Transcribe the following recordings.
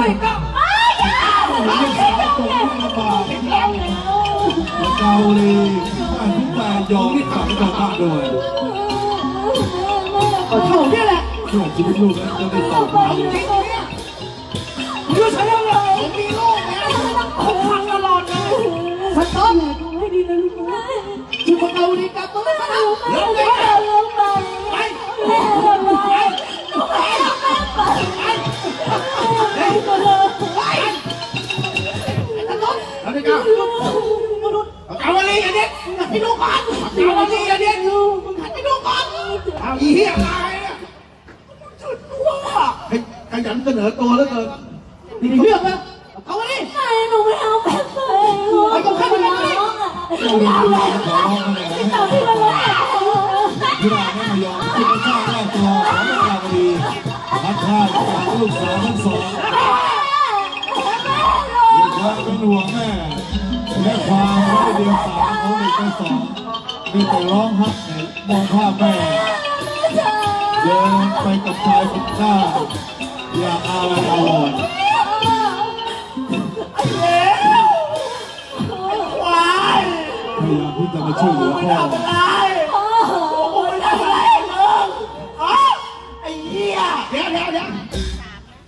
ด้วยก็ผมยังสาวตราเกาหลีบ้านทุกแฟนยอมที่กลับกลับบ้านด้วยก็เท่านี้แหละเพื่อชีวิตลูกนั้นจะได้ต่อไปอยู่ใช้ยังไงผมมีลูกแล้วผมฟังตลอดเลยฉันต้องอยู่กับเราดีกับตัวไม่มาแล้วแล้วไง ไปเลย ความไม่เดียวสามของเด็กทั้งสองมีแต่ร้องฮักในมองภาพแม่เดินไปกับชายคนหน้าอย่าอาลัยอาวรณ์ควายพยายามที่จะมาช่วยเหลือพ่อทำอะไรโอ้ยอะไรมึงอไอ้เหี้ยเดี๋ยวเดี๋ยวเดี๋ยว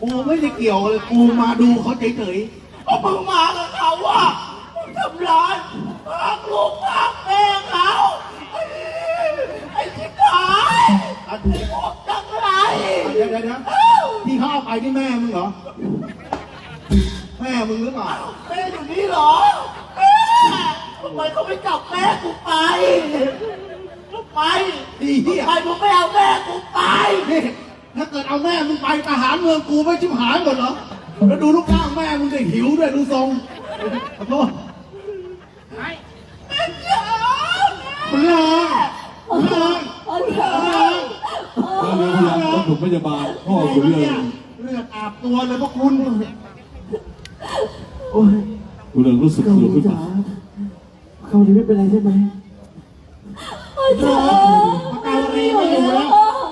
กูไม่ได้เกี่ยวเลย กูมาดูเขาเฉยๆเพราะมึงมากับเขาอะมึงทำร้ายพักลูกพักแม่เขาไอ้ที่ตายไอ้ที่บอกจังไรเดี๋ยวเดี๋ยวเดี๋ยวที่เขาเอาไป นี่แม่มึงเหรอ แม่มึงหรือเปล่าแม่อยู่นี่เหรอแม่ทำไมเขาไม่จับแม่กูไปไปดีเหี้ยไปมึงไม่เอาแม่กูไปนี่ถ้าเกิดเอาแม่มึงไปทหารเมืองกูไม่ชิบหายหมดเหรอ แล้วดูลูกร่างแม่มึงจะหิวด้วยดูทรงขอโทษแม่จ๋ามันแรงมันแรงมันแรงแล้วเรือพยายามรถถุงพยาบาลพ่ออยู่เรื่อยเลือดอาบตัวเลยพวกคุณ โอ้ยคุณเรื่องรู้สึกเกาหสลีนุกขึ้นจ๋ามาเกาหลีไม่เป็นไรใช่ไหมพระเกาหลีไม่อยู่แล้ว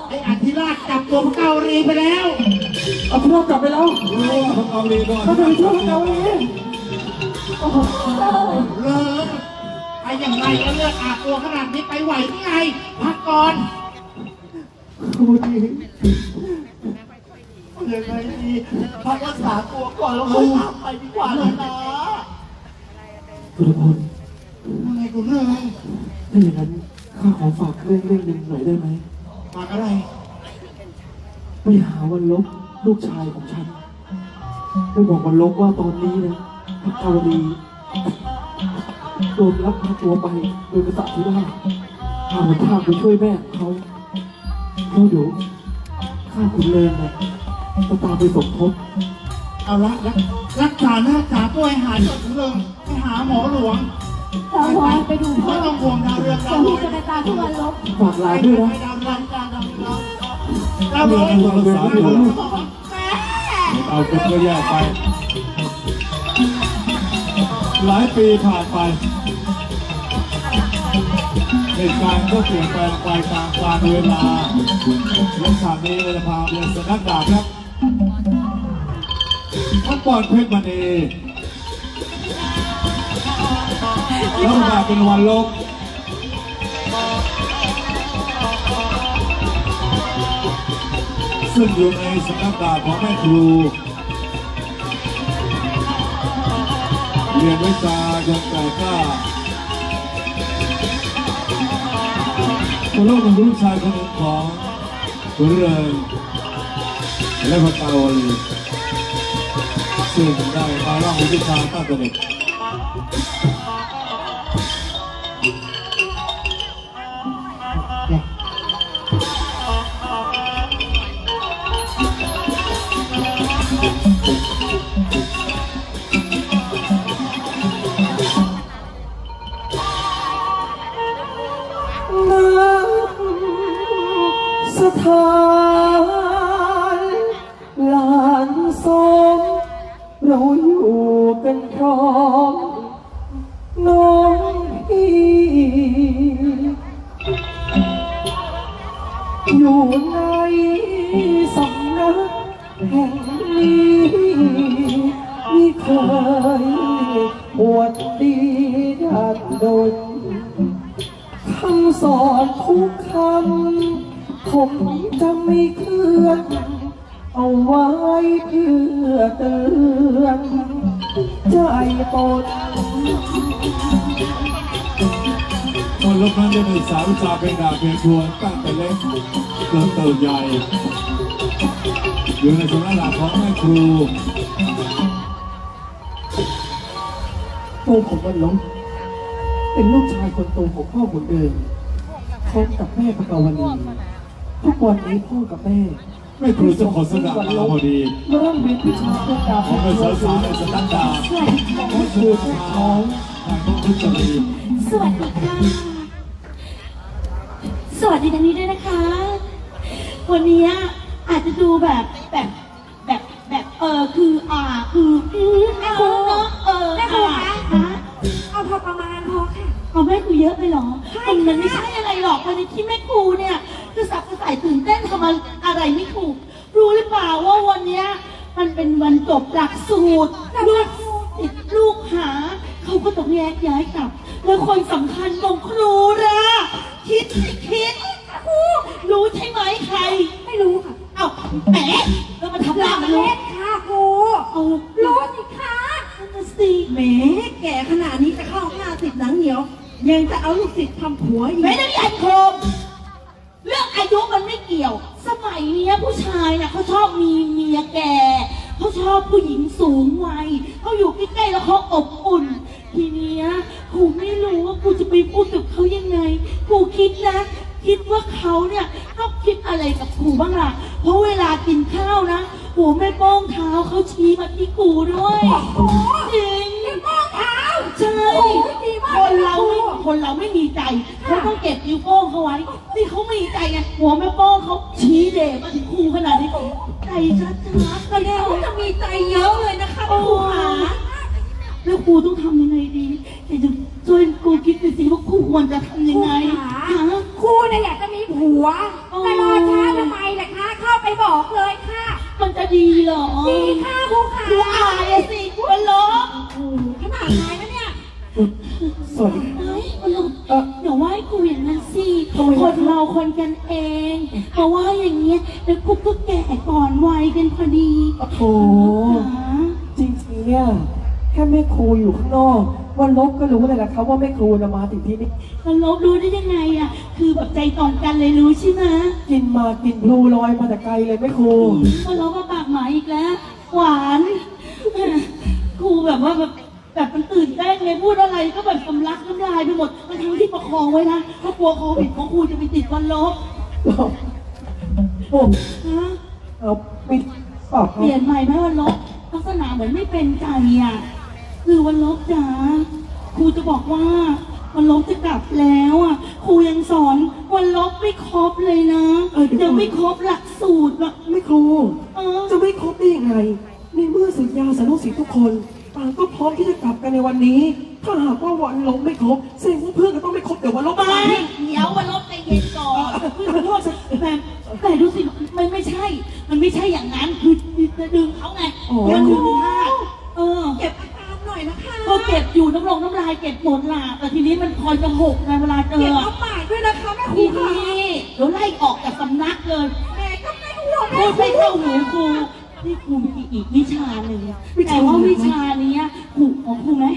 ไอ้อธิราชจับตัวพระเกาหลีไปแล้ว เอาพี่น้องกลับไปแล้วรู้ว่าพระเกาหลีก่อนเขาจะไปช่วยเกาหลีเลิกไปอย่างไรก็เลือดอาบตัวขนาดนี้ไปไหวที่ไงพักก่อนโอ้ ยยังไงดีพักรักษาตัวก่อนแล้วค่อยตามไปดีกว่านะนะสุรพลยังไงกูเรื่องถ้าอย่างนั้นข้าขอฝากเรื่องเล่นหนึ่งหน่อยได้ไหมฝากอะไร ไปหาวันลบลูกชายของฉันไปบอกวันลบว่าตอนนี้นะพระเกาหลีโดนรับพาตัวไปโดยกษัตริย์ที่ได้หาหนทางไปช่วยแม่ของเขาเดี๋ยวข้าคุณเลินนะ จะตามไปสมทบเอาละรักรักษาหน้าษาตัวให้หายจากเรื่องไปหาหมอหลวงตาพรไปดูพ่อไม่ต้องห่วงดาวเรืองเดี๋ดายววพี่จะไปตามที่วันลบฝากหลานด้วยนะดาวเรืองดาวเรืองดาวเรืองเรื่องรักษาไม่รู้แม่เอาเป็นก็แยกไป หลายปีผ่านไปเหตุการณ์ก็เปลี่ยนแปลงไปตามกาลเวลาและฉากนี้เราจะพาเรียนสนักดาบครับ ทั้งปอนเพชรมณีแล้วมาเป็นวันลบซึ่งอยู่ในสำนักดาบของแม่ครูเรียนวิชาจนแก่ก้าคนลูกเป็นลูกชายคนหนึ่งของขุนเริงและพระเกาวลี ซึ่งได้มาเล่าวิชาตั้ ในสำนักแห่งนี้ไม่เคยปดดีดาดดคำสอนทุกคำผมจะไม่เคลื่อนเอาไว้เพื่อเตือนใจตนคนลุกขึ้นได้ศึาวิชาเป็นดาบเป็นทวนตั้งแต่เล็ก จนเติบใหญ่อยู่ในสำนักหลักของแม่ครูตัวผมวันลบเป็นลูกชายคนโตของพ่อคนเดิมพร้อมกับแม่พระกาวณีทุกวันนี้พ่อกับแม่แม่ครูเจะขอสดับมาพอดีเริ่มเรียนวิชาเรื่องดาวผมเป็นสาวสาวในสตันดาสวัสดีค่ะแม่ครูของเขาทางต้องพุทธรีสวัสดีค่ะสวัสดีทางนี้ด้วยนะคะ วันนี้อาจจะดูแบบแบบแบบแบบเออคืออ่าคืออืมแม่ครูเนาะเออแม่ครูคะฮะเอาพอประมาณพอค่ะ เอาแม่ครูเยอะไปเหรอมันมันไม่ใช่อะไรหรอกวันนี้ที่แม่ครูเนี่ยคือสับกระส่ายตื่นเต้นทำอะไรไม่ถูก รู้หรือเปล่าว่าวันเนี้ยมันเป็นวันจบหลักสูตร ยวยังจะเอาลูกศิษย์ทำผัวอีกไม่ได้มีอันโคม เรื่องอายุมันไม่เกี่ยว สมัยเนี้ยผู้ชายน่ะเขาชอบมีเมียแก่เขาชอบผู้หญิงสูงวัยเขาอยู่ใกล้ๆแล้วเขาอบอุ่น ทีเนี้ยกูไม่รู้ว่ากูจะไปพูดกับเขายังไง กูคิดนะ คิดว่าเขาเนี่ยต้องคิดอะไรกับกูบ้างล่ะ เพราะเวลากินข้าวนะหัวแม่โป้งเท้าเขาชี้มาที่กูด้วยจริงมองเท้า ใช่โอ้ยดีมากคนเราไม่คนเราไม่มีใจเขาต้องเก็บนิ้วโป้งเขาไว้นี่เขามีใจไงหัวแม่โป้งเขาชี้เดชมาถึงครูขนาดนี้ใจชัดๆแสดงว่าจะมีใจเยอะเลยนะคะคโอ้รูหค่ะแล้วครูต้องทำยังไงดีแต่จะช่วยครูคิดดูสิว่าครูควรจะทำยังไงฮะครูเนี่ยอยากจะมีผัวโอ้แต่รอช้าทำไมล่ะคะเข้าไปบอกเลยค่ะ มันจะดีเหรอดีค่ะครูค่ะครูอายอะสิครูล้อโอ้โหขนาดไหนนะเนี่ย สวัสดีเฮ้ยคุณลุงเอ่ออย่าว่าให้ครูอย่างนั้นสิทำไมคนเราคนกันเองเพราะว่าอย่างเงี้ยแล้วครูก็แก่ก่อนวัยกันพอดีโอ้โหหาจริงๆเนี่ยแค่แม่ครูอยู่ข้างนอกวันลบก็รู้เลยนะครับว่าแม่ครูนะมาถึงที่นี่แล้วลบรู้ได้ยังไงอะ คือแบบใจตรงกันเลยรู้ใช่ไหมกินมากินพลูลอยมาแต่ไกลเลยแม่ครูก็ลบมาปากหมาอีกแล้ว หวานครูแบบว่าแบบ แบบมันตื่นเต้นไงพูดอะไรก็แบบสำลักน้ำลายไปหมดมันทั้งที่ประคองไว้นะเพราะกลัวโควิดของครูจะไปติดวันลบผมฮะเอาปิดปากเปลี่ยนใหม่ไหมวันลบลักษณะเหมือนไม่เป็นใจอะคือวันลบจ๋าครูจะบอกว่าวันลบจะกลับแล้วอะครูยังสอนวันลบไม่ครบเลยนะยังไม่ครบหลักสูตรอะแม่ครู เออจะไม่ครบได้ยังไงในเมื่อสัญญาสนุสิทธิ์ทุกคน ต่างก็พร้อมที่จะกลับกันในวันนี้ ถ้าหากว่าวันลบไม่ครบแสดงว่าเพื่อนก็ต้องไม่ครบเดี๋ยววันลบไปมาเดี๋ยววันลบใจเย็นก่อนขอโทษแต่แต่ดูสิมันไม่ใช่ มันไม่ใช่อย่างนั้นคือจะดึงเขาไงมันดึงพลาดเออเก็บอาการหน่อยนะคะก็เก็บอยู่น้ำลงน้ำลายเก็บหมดล่ะแต่ทีนี้มันคอยจะหกไงเวลาเจเก็บอเอาใหม่ด้วยนะคะแม่ครูทีค่ะนี้เดี๋ยวไล่ออกจากสำนักเลยแม่ก็ไม่ห่วงพูดไม่เข้าหูครู นี่ครูมีอีกวิชาหนึ่งแต่ว่าวิชาเนี้ยครูของครูไหม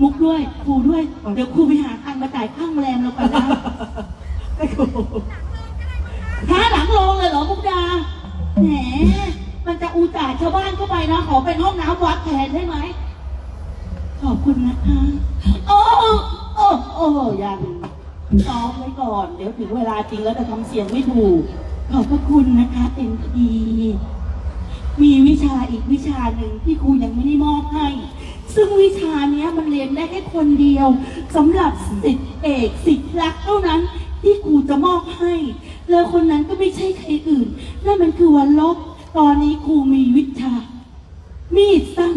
มุกด้วยครูด้วย เดี๋ยวครูไปหาตังค์มาจ่ายข้างแรมเราก่อนนะแม่ครูท้าหลังโรงเลยเหรอมุกดาแหมมันจะอูจ่าชาวบ้านเข้าไปนะ ขอเป็นห้องน้ำวัดแทนได้ไหมขอบคุณนะคะโอ้โอ้โอ้ยังซ้อมไว้ก่อน เดี๋ยวถึงเวลาจริงแล้วจะทำเสียงไม่ถูกขอบพระคุณนะคะเต็มที มีวิชาอีกวิชาหนึ่งที่ครูยังไม่ได้มอบให้ ซึ่งวิชาเนี้ยมันเรียนได้แค่คนเดียวสำหรับสิทธิเอกสิทธิรักเท่านั้นที่ครูจะมอบให้ แล้วคนนั้นก็ไม่ใช่ใครอื่นนั่นมันคือวันลบ ตอนนี้ครูมีวิชา มีดสั้น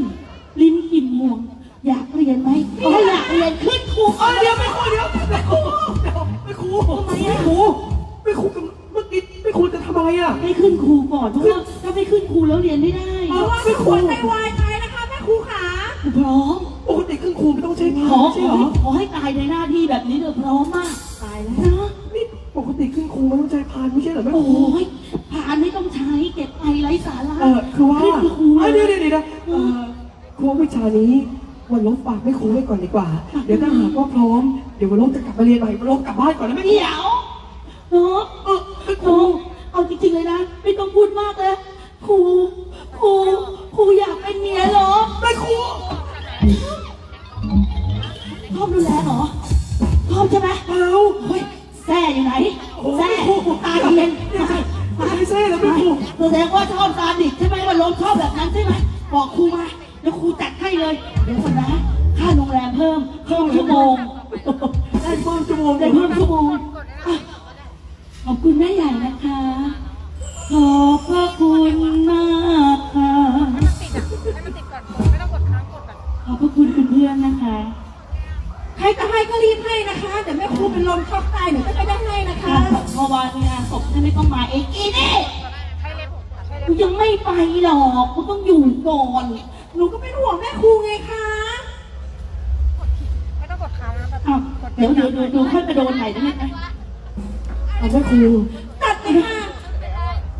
ลิ้นกินห่วง อยากเรียนไหมถ้าอยากเรียนขึ้นครูเอ้ยเดี๋ยวแม่ครูเดี๋ยวแม่ครูเดี๋ยวแม่ครูทำไมแม่ครูแม่ครูกำลังเมื่อกี้แม่ครูจะทำอะไรอะให้ขึ้นครูก่อนเพราะว่าถ้าไม่ขึ้นครู แล้วเรียนไม่ได้เพราะว่าไม่ควรใจวายใจนะคะแม่ครูขาครูพร้อมปกติขึ้นครูไม่ต้องใช้พาขอใช่ขเหอรอขอให้ตายในหน้าที่แบบนี้เถอะพร้อมมากตายแล้ว นะนี่ปกติขึ้นครูไม่ต้องใช้พานไม่ใช่เหรอแม่คโอ้รูยผ่านไม่ต้องใช้เก็บไปไร้ออคือว่านี่คือครูเอ้ยเดี๋ยวเดี๋ยวเดี๋ยวเออครูวิชานี้วันลบฝากไม่ครูไว้ก่อนดีกว่า เดี๋ยวถ้าหากว่าพร้อม เดี๋ยววันลบจะกลับมาเรียนใหม่วันลบกลับบ้านก่อนนะไม่เดี๋ยวเนาะเออครูเอาจริงๆเลยนะ ไม่ต้องพูดมากเลย ครูครูครูอยากเป็นเมียเหรอไม่ครูชอบดูแลเหรอชอบใช่ไหมเปล่าเฮ้ยแซ่อยู่ไหนแซ่ครูตาเย็นไม่ใช่แล้วไม่ครูแสดงว่าชอบซาดิใช่ไหมว่าลมชอบแบบนั้นใช่ไหมบอกครูมาเดี๋ยวครูจัดให้เลยเดี๋ยวก่อนนะค่าโรงแรมเพิ่มเพิ่มชั่วโมงได้เพิ่มชั่วโมงได้เพิ่มชั่วโมงขอบคุณแม่ใหญ่นะคะ ขอบพระคุณมากค่ะขอบพระคุณเพื่อนๆนะคะ ใครจะให้ก็รีบให้นะคะเดี๋ยวแม่ครูเป็นลมช็อกตายหนูก็ไม่ได้ให้นะคะค่ะเมื่อวานมีงานศพฉันไม่ต้องมาเองอีนี่กูยังไม่ไปหรอกกูต้องอยู่ก่อน หนูก็เป็นห่วงแม่ครูไงคะไม่ต้องกดค้างนะแบบอ้าวเดี๋ยวเดี๋ยวเดี๋ยวเดี๋ยวค่อยไปโดนไหนได้ไหมเอาไม่ครูตัดเลยค่ะ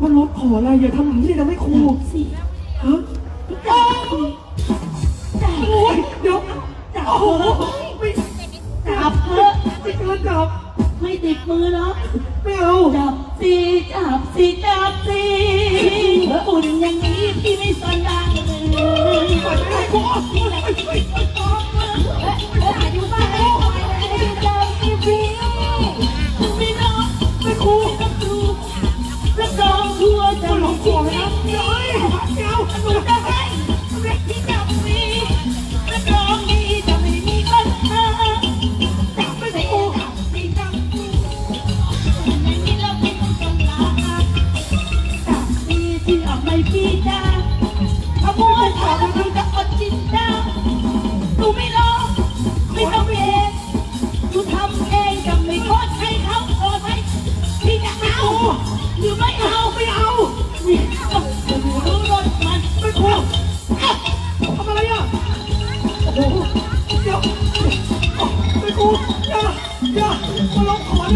วันลบขออะไรอย่าทำอย่างนี้เลยนะไม่ครูสิฮะจ่ายสิจ่ายโอ้ยเดี๋ยวจับโอ้โหเถอะไม่จับเถอะไม่เกินจับไม่ติดมือเนาะไม่เอาจับสิจับสิจับสิฝุ่นอย่างนี้พี่ไม่สนดังเลยปล่อยไม่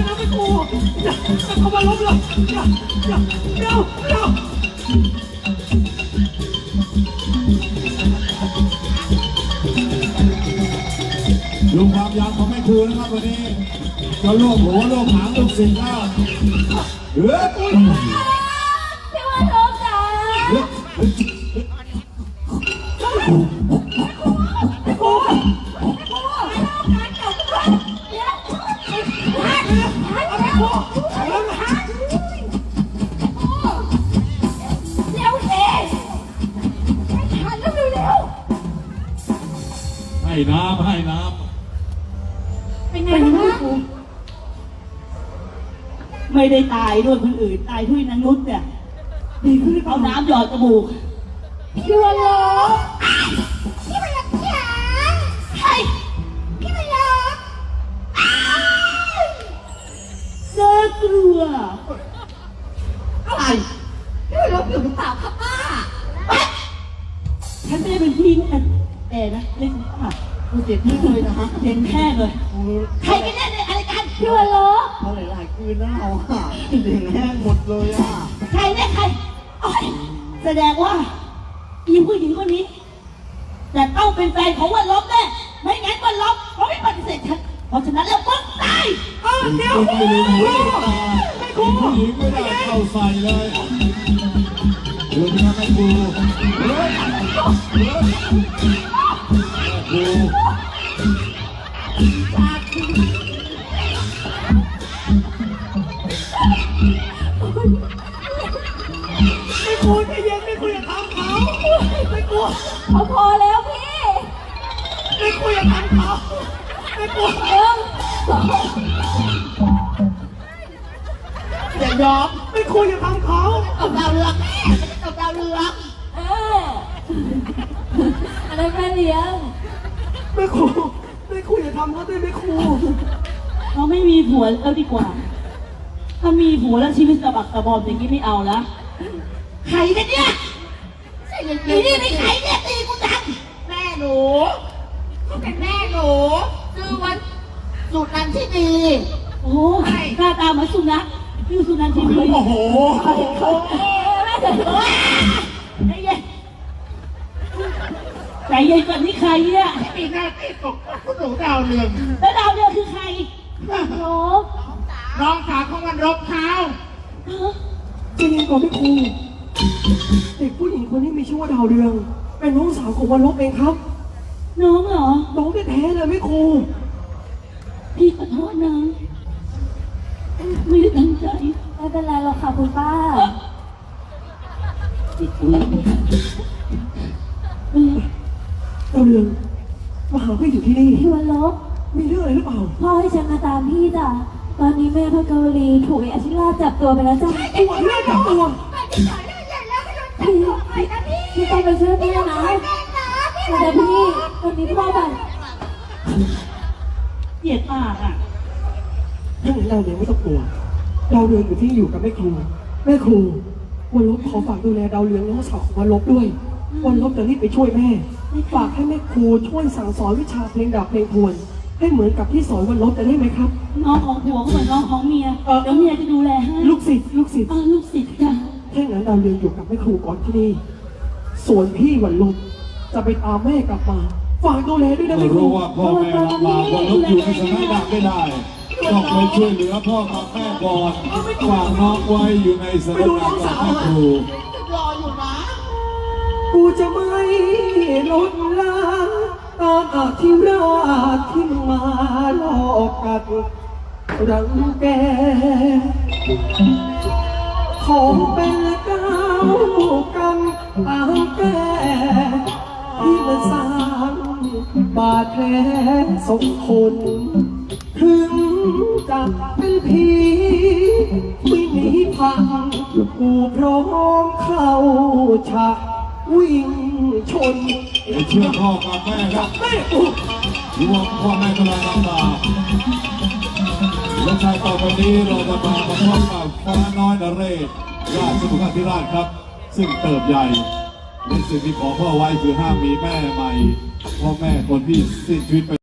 อเลยนะไม่ครูอย่าอย่าเข้ามาลบเลยอย่าอย่าเดี๋ยวเราดูความยาวของแม่ครูนะครับวันนี้จะรวบหัวรวบหางลูกศิษย์แล้วเฮ้ย น้ำให้น้เป็นไงบ้างไม่ได้ตายด้วยคนอื่น ตายด้วยนางนุชเนี่ยดีขึ้นหรือเปเอาล่าน้ำหยอดจมูก พี่วันลบพี่วันลบจ๋าใช่พี่วันลบเจอกลัวอะไรพี่วันลบอยู่หรือเปล่าคะป้าฉันไม่ได้เป็นพี่แอนแอร์นะเล่นค่ะกู เจ็บที่เลยนะฮะเด่นแค่เลยกูใครกันแน่เนี่ยอะไรกันพี่วันโลเขาหลายๆคืนแล้วอะเด่งแห้งหมดเลยอะใครเนี่ยใครโอ๊ยแสดงว่าอีผู้หญิงคนนี้จะต้องเป็นแฟนของวันลบแน่ไม่งั้นวันลบเขาไม่ปฏิเสธฉันเพราะฉะนั้นแล้วมึงตายเออำเดี๋ยวไม่ลืมหูลืมตาผู้หญิงไม่ได้เข้าใส่เลยดูนะครับแม่ครู เขาด้วยไม่ครูเราไม่มีผัวแล้วดีกว่า ถ้ามีผัวแล้วชีวิตกระบักกระบอมอย่างนี้ไม่เอาละใครกันเนี่ยอีนี่ไม่ใครเนี่ยตีกูจังแม่หนูเขาเป็นแม่หนูชื่อวันสุนันทินีโอ้หน้าตาเหมือนสุนัขชื่อสุนันทินีโอ้โหแม่เถอะใจเย็น ใจเย็นก่อนนี่ใครเนี่ย มีหน้าที่ปกป้องผู้สูงดาวเรือง แล้วดาวเรืองคือใครโอ้น้องสาวของมันรบเท้าใจเย็นก่อนแม่ครูเด็กผู้หญิงคนนี้มีชื่อว่าดาวเรือง เป็นน้องสาวของวันลบเองครับ น้องเหรอ น้องแท้ๆเลยแม่ครู พี่ขอโทษนะไม่ได้ตั้งใจไม่เป็นไรหรอกค่ะคุณป้า ดาวเรืองมาหาพี่อยู่ที่นี่ พี่วันลบมีเรื่องอะไรหรือเปล่า พ่อให้ฉันมาตามพี่จ้ะตอนนี้แม่พระเกาหลีถูกไอ้อาชิราจับตัวไปแล้วจ้ะตัวที่แม่จับตัวพี่พี่ต้องไปช่วยแม่นะแต่พี่ตอนนี้พ่อแบบเกลียดปากอะถ้าอย่างนั้นเราเนี่ยไม่ต้องกลัวดาวเรืองอยู่ที่อยู่กับแม่ครู แม่ครูวันลบขอฝากดูแลดาวเรืองน้องสาวของวันลบด้วย วันลบจะรีบไปช่วยแม่ ฝากให้แม่ครูช่วยสั่งสอนวิชาเพลงดาบเพลงทวน ให้เหมือนกับที่สอนวันลบจะได้ไหมครับ น้องของผัวก็เหมือนน้องของเมียเออ เดี๋ยวเมียจะดูแลให้ลูกศิษย์ลูกศิษย์ เออลูกศิษย์จ้ะถ้าอย่างนั้นดาวเรืองอยู่กับแม่ครูก่อนที่นี่ ส่วนพี่วันลบจะไปตามแม่กลับมา ฝากดูแลด้วยนะเมื่แม่อครูรู้ว่าพ่อแม่ลำบากวันลบอยู่ในสถานะไม่ได้ต้องไปช่วยเหลือพ่อกับแม่ก่อนฝากน้องไว้อยู่ในสถานะกับแม่ครู กูจะไม่ลดละตามอาธิราชที่มาหลอกกัดรังแกขอเป็นเก้ากันอาแก่ที่มันสร้างบาดแผลสมคนถึงจะเป็นผีไม่หนีพังกูพร้อมเข้าฉาก วิ่งชนไปช่อพ่อกับแม่ครับแม่กูรวมพ่อแม่กำลังลำบากและชายต่อไปนี้เราจะมาประพบกับฟ้าน้อยนเรศราชสุขธิราชครับ ซึ่งเติบใหญ่ในสิ่งที่ขอพ่อไว้คือห้ามมีแม่ใหม่พ่อแม่คนที่สิ้นชีวิตไป